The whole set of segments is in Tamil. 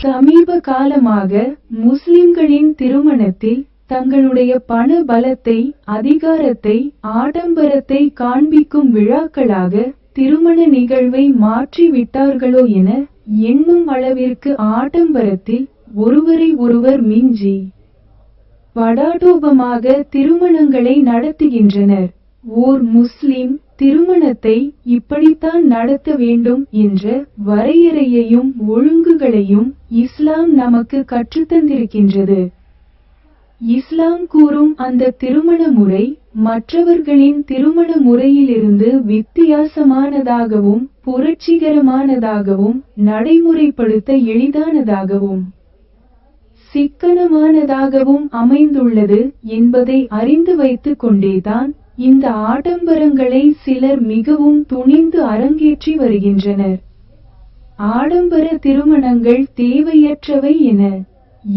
சமீப காலமாக முஸ்லிம்களின் திருமணத்தில் தங்களுடைய பண பலத்தை அதிகாரத்தை ஆடம்பரத்தை காண்பிக்கும் விழாக்களாக திருமண நிகழ்வை மாற்றிவிட்டார்களோ என எண்ணும் அளவிற்கு ஆடம்பரத்தில் ஒருவரை ஒருவர் மிஞ்சி படாடோபமாக திருமணங்களை நடத்துகின்றனர். ஓர் முஸ்லிம் திருமணத்தை இப்படித்தான் நடத்த வேண்டும் என்ற வரையறையையும் ஒழுங்குகளையும் இஸ்லாம் நமக்கு கற்றுத்தந்திருக்கின்றது இஸ்லாம் கூறும் அந்த திருமண முறை மற்றவர்களின் திருமண முறையிலிருந்து வித்தியாசமானதாகவும் புரட்சிகரமானதாகவும் நடைமுறைப்படுத்த எளிதானதாகவும் சிக்கனமானதாகவும் அமைந்துள்ளது என்பதை அறிந்து வைத்துக் கொண்டேதான் இந்த ஆடம்பரங்களை சிலர் மிகவும் துணிந்து அரங்கேற்றி வருகின்றனர். ஆடம்பர திருமணங்கள் தேவையற்றவை என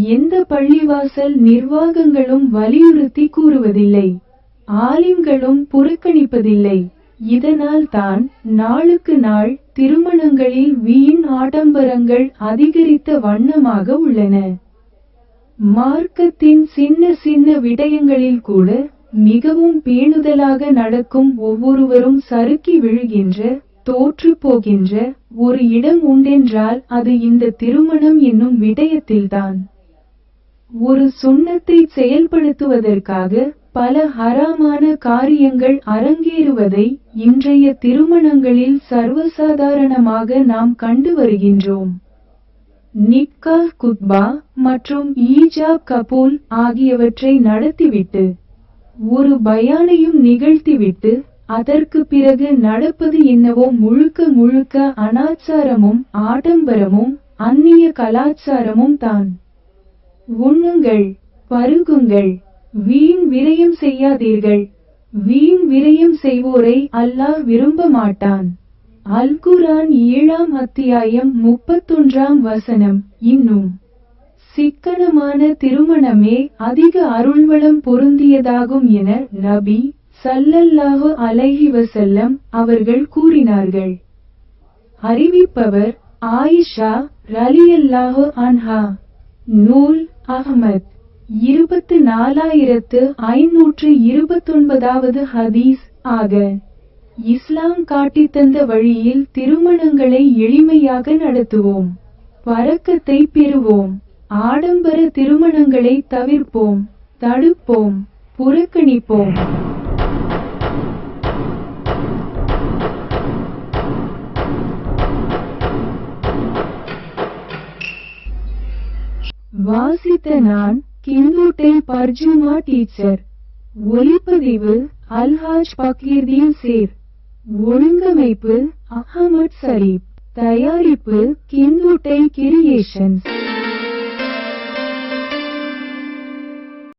எந்த பள்ளிவாசல் நிர்வாகங்களும் வலியுறுத்தி கூறுவதில்லை. ஆலிம்களும் புறக்கணிப்பதில்லை. இதனால் தான் நாளுக்கு நாள் திருமணங்களில் வீண் ஆடம்பரங்கள் அதிகரித்த வண்ணமாக உள்ளன. மார்க்கத்தின் சின்ன சின்ன விடயங்களில் கூட மிகவும் பேணுதலாக நடக்கும் ஒவ்வொருவரும் சறுக்கி விழுகின்ற தோற்று போகின்ற ஒரு இடம் உண்டென்றால் அது இந்த திருமணம் என்னும் விடயத்தில்தான். ஒரு சுண்ணத்தை செயல்படுத்துவதற்காக பல ஹராமான காரியங்கள் அரங்கேறுவதை இன்றைய திருமணங்களில் சர்வசாதாரணமாக நாம் கண்டு வருகின்றோம். நிக்கா குத்பா மற்றும் ஈஜாப் கபூல் ஆகியவற்றை நடத்திவிட்டு ஒரு பயானையும் நிகழ்த்திவிட்டு அதற்கு பிறகு நடப்பது என்னவோ முழுக்க முழுக்க அனாச்சாரமும் ஆடம்பரமும் அந்நிய கலாச்சாரமும் தான். உண்ணுங்கள் பருகுங்கள் வீண் விரயம் செய்யாதீர்கள். வீண் விரயம் செய்வோரை அல்லாஹ் விரும்ப மாட்டான். அல்குரான் ஏழாம் அத்தியாயம் முப்பத்தொன்றாம் வசனம் இன்னும். சிக்கனமான திருமணமே அதிக அருள்வளம் பொருந்தியதாகும் என நபி சல்லல்லாஹு அலைஹி வசல்லம் அவர்கள் கூறினார்கள். அறிவிப்பவர் ஆயிஷா ரலியல்லாஹு அன்ஹா. நூல் அகமத் இருபத்து நாலாயிரத்து ஐநூற்று இருபத்தொன்பதாவது ஹதீஸ் ஆக இஸ்லாம் காட்டித்தந்த வழியில் திருமணங்களை எளிமையாக நடத்துவோம். பறக்கத்தை பெறுவோம். ஆடம்பர திருமணங்களை தவிர்ப்போம் தடுப்போம் புறக்கணிப்போம். வாசித்த நான் கிந்தூட்டை பர்ஜுமா டீச்சர். ஒலிப்பதிவு அல்ஹாஜ் பக்கீர்தீன் சேர். ஒழுங்கமைப்பு அகமது சரீப். தயாரிப்பு கிந்தூட்டை கிரியேஷன்ஸ்.